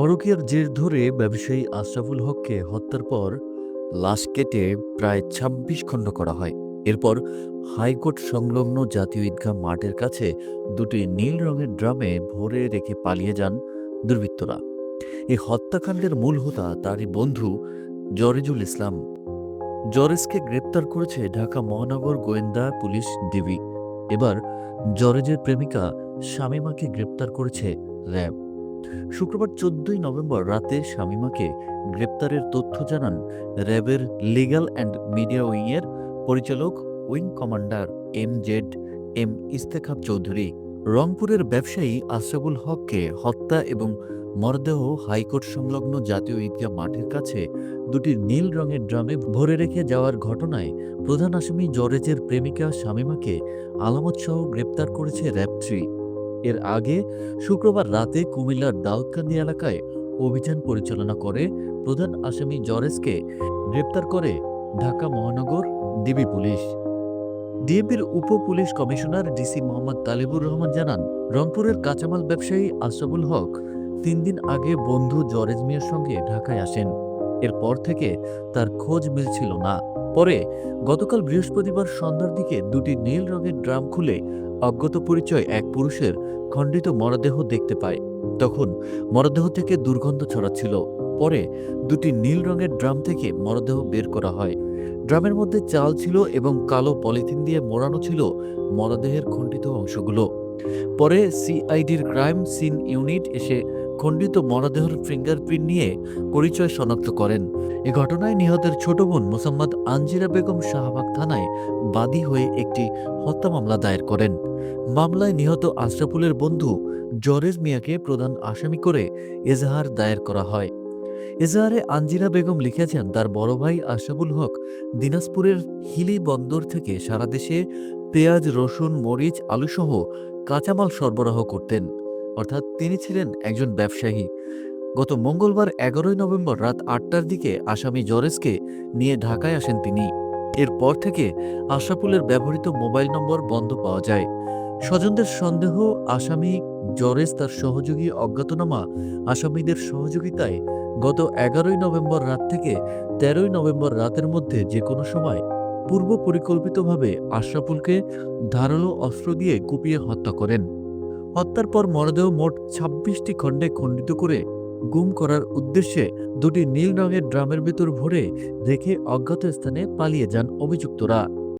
পরকীয়ার জের ধরে ব্যবসায়ী আশরাফুল হককে হত্যার পর লাশ কেটে প্রায় ২৬ খণ্ড করা হয়। এরপর হাইকোর্ট সংলগ্ন জাতীয় ঈদগাহ মাঠের কাছে দুটি নীল রঙের ড্রামে ভরে রেখে পালিয়ে যান দুর্বৃত্তরা। এই হত্যাকাণ্ডের মূল হোতা তারই বন্ধু জরেজুল ইসলাম। জরেজকে গ্রেপ্তার করেছে ঢাকা মহানগর গোয়েন্দা পুলিশ ডিবি। এবার জরেজের প্রেমিকা শামীমাকে গ্রেপ্তার করেছে র্যাব। শুক্রবার চোদ্দই নভেম্বর রাতে শামিমাকে গ্রেপ্তারের তথ্য জানান র্যাবের লিগ্যাল অ্যান্ড মিডিয়া উইংয়ের পরিচালক wing commander M Z M Istekhab Chowdhury. রংপুরের ব্যবসায়ী আশরাফুল হককে হত্যা এবং মরদেহ হাইকোর্ট সংলগ্ন জাতীয় ঈদগাহ মাঠের কাছে দুটি নীল রঙের ড্রামে ভরে রেখে যাওয়ার ঘটনায় প্রধান আসামি জরেজের প্রেমিকা শামীমাকে আলামতসহ গ্রেপ্তার করেছে র্যাব থ্রি। এর আগে শুক্রবার রাতে কুমিল্লার দাউদকান্দি এলাকায় অভিযান পরিচালনা করে প্রধান আসামি জরেজকে গ্রেপ্তার করে ঢাকা মহানগর ডিবি পুলিশ। ডিএপির উপ police commissioner DC Mohammad Talibur Rahman জানান, রংপুরের কাঁচামাল ব্যবসায়ী আশরাফুল হক তিন দিন আগে বন্ধু জরেজ মিয়ার সঙ্গে ঢাকায় আসেন। এরপর থেকে তার খোঁজ মিলছিল না। পরে গতকাল বৃহস্পতিবার সন্ধ্যার দিকে দুটি নীল রঙের ড্রাম খুলে অজ্ঞত পরিচয় এক পুরুষের খণ্ডিত মরদেহ দেখতে পায়। তখন মরদেহ থেকে দুর্গন্ধ ছড়াচ্ছিল। পরে দুটি নীল রঙের ড্রাম থেকে মরদেহ বের করা হয়। ড্রামের মধ্যে চাল ছিল এবং কালো পলিথিন দিয়ে মোড়ানো ছিল মরদেহের খণ্ডিত অংশগুলো। পরে সিআইডির ক্রাইম সিন ইউনিট এসে খণ্ডিত মরদেহের ফিঙ্গারপ্রিন্ট নিয়ে পরিচয় শনাক্ত করেন। এ ঘটনায় নিহতের ছোট বোন মোসাম্মদ আঞ্জিরা বেগম শাহবাগ থানায় বাদী হয়ে একটি হত্যা মামলা দায়ের করেন। মামলায় নিহত আশরাফুলের বন্ধু জরেজ মিয়াকে প্রধান আসামি করে এজাহার দায়ের করা হয়। এজাহারে আঞ্জিরা বেগম লিখেছেন, তার বড় ভাই আশরাফুল হক দিনাজপুরের হিলি বন্দর থেকে সারা দেশে পেঁয়াজ, রসুন, মরিচ, আলুসহ কাঁচামাল সরবরাহ করতেন। অর্থাৎ তিনি ছিলেন একজন ব্যবসায়ী। গত মঙ্গলবার এগারোই নভেম্বর রাত আটটার দিকে আসামি জরেজকে নিয়ে ঢাকায় আসেন তিনি। এরপর থেকে আশরাফুলের ব্যবহৃত মোবাইল নম্বর বন্ধ পাওয়া যায়। স্বজনদের সন্দেহ, আসামি জরেজ তার সহযোগী অজ্ঞাতনামা, আসামিদের সহযোগিতায় গত এগারোই নভেম্বর রাত থেকে তেরোই নভেম্বর রাতের মধ্যে যে কোনো সময় পূর্ব পরিকল্পিতভাবে আশরাফুলকে ধারালো অস্ত্র দিয়ে কুপিয়ে হত্যা করেন। হত্যার পর মরদেহ মোট ছাব্বিশটি খণ্ডে খণ্ডিত করে গুম করার উদ্দেশ্যে দুটি নীল রঙের ড্রামের ভেতর ভরে রেখে অজ্ঞাত স্থানে পালিয়ে যান অভিযুক্তরা।